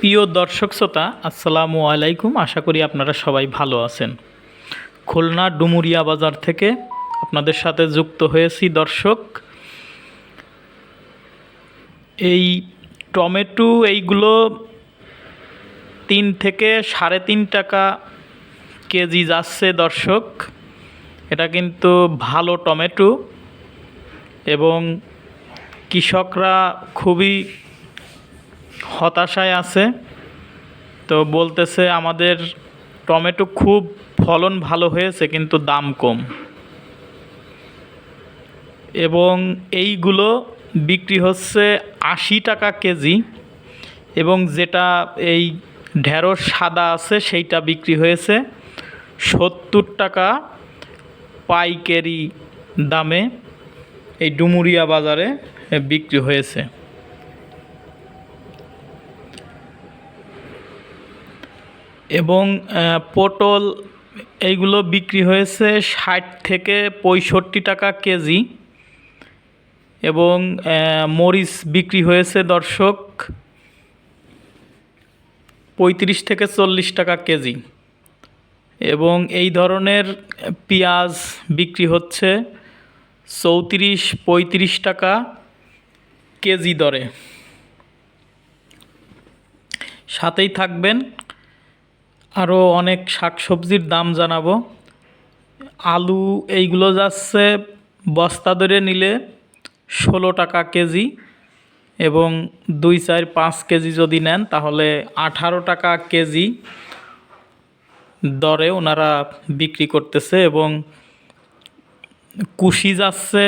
প্রিয় দর্শক শ্রোতা, আসসালামু আলাইকুম। আশা করি আপনারা সবাই ভালো আছেন। খুলনা ডুমুরিয়া বাজার থেকে আপনাদের সাথে যুক্ত হয়েছি দর্শক। এই টমেটো এইগুলো তিন থেকে সাড়ে তিন টাকা কেজি যাচ্ছে দর্শক। এটা কিন্তু ভালো টমেটো এবং কৃষকরা খুবই হতাশায় আছে, তো বলতেছে আমাদের টমেটো খুব ফলন ভালো হয়েছে, কিন্তু দাম কম। এবং এইগুলো বিক্রি হচ্ছে আশি টাকা কেজি, এবং যেটা এই ঢেঁড়স সাদা আছে, সেইটা বিক্রি হয়েছে সত্তর টাকা পাইকারি দামে এই ডুমুরিয়া বাজারে বিক্রি হয়েছে। এবং পটল এইগুলো বিক্রি হয়েছে ষাট থেকে পঁয়ষট্টি টাকা কেজি এবং মরিচ বিক্রি হয়েছে দর্শক পঁয়ত্রিশ থেকে চল্লিশ টাকা কেজি এবং এই ধরনের পেঁয়াজ বিক্রি হচ্ছে চৌত্রিশ, পঁয়ত্রিশ টাকা কেজি দরে। সাথেই থাকবেন আরও অনেক শাকসবজির দাম জানাব। আলু এইগুলো যাচ্ছে বস্তা ধরে নিলে ষোলো টাকা কেজি এবং দুই, চার, পাঁচ কেজি যদি নেন তাহলে আঠারো টাকা কেজি দরে ওনারা বিক্রি করতেছে এবং কুশি যাচ্ছে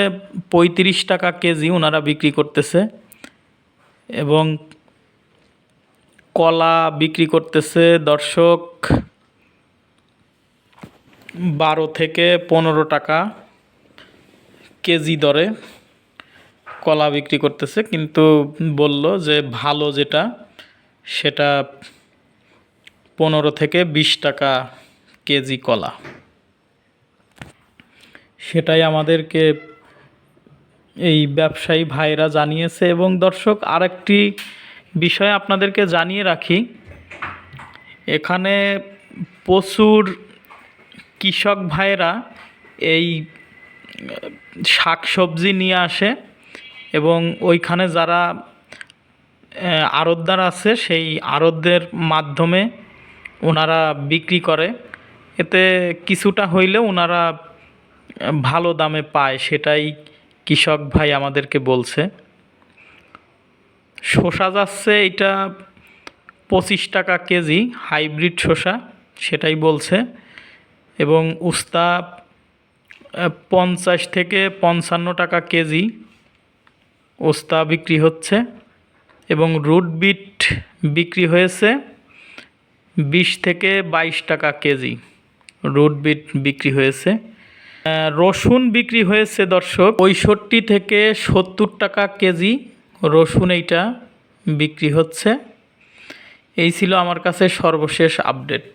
পঁয়ত্রিশ টাকা কেজি ওনারা বিক্রি করতেছে এবং কলা বিক্রি করতেছে দর্শক বারো থেকে পনেরো টাকা কেজি দরে কলা বিক্রি করতেছে, কিন্তু বলল যে ভালো যেটা, সেটা পনেরো থেকে বিশ টাকা কেজি কলা। সেটাই আমাদেরকে এই ব্যবসায়ী ভাইরা জানিয়েছে এবং দর্শক আরেকটি বিষয় আপনাদেরকে জানিয়ে রাখি, এখানে প্রচুর কৃষক ভাইরা এই শাক সবজি নিয়ে আসে এবং ওইখানে যারা আড়তদার আছে সেই আড়তদের মাধ্যমে ওনারা বিক্রি করে। এতে কিছুটা হইলেও ওনারা ভালো দামে পায়, সেটাই কৃষক ভাই আমাদেরকে বলছে। শসা যাচ্ছে এটা পঁচিশ টাকা কেজি, হাইব্রিড শসা, সেটাই বলছে। এবং উস্তা পঞ্চাশ থেকে পঞ্চান্ন টাকা কেজি উস্তা বিক্রি হচ্ছে। এবং রুট বিট বিক্রি হয়েছে বিশ থেকে বাইশ টাকা কেজি, রুট বিট বিক্রি হয়েছে। রসুন বিক্রি হয়েছে দর্শক, পঁয়ষট্টি থেকে সত্তর টাকা কেজি রসুন এইটা বিক্রি হচ্ছে। এই ছিল আমার কাছে সর্বশেষ আপডেট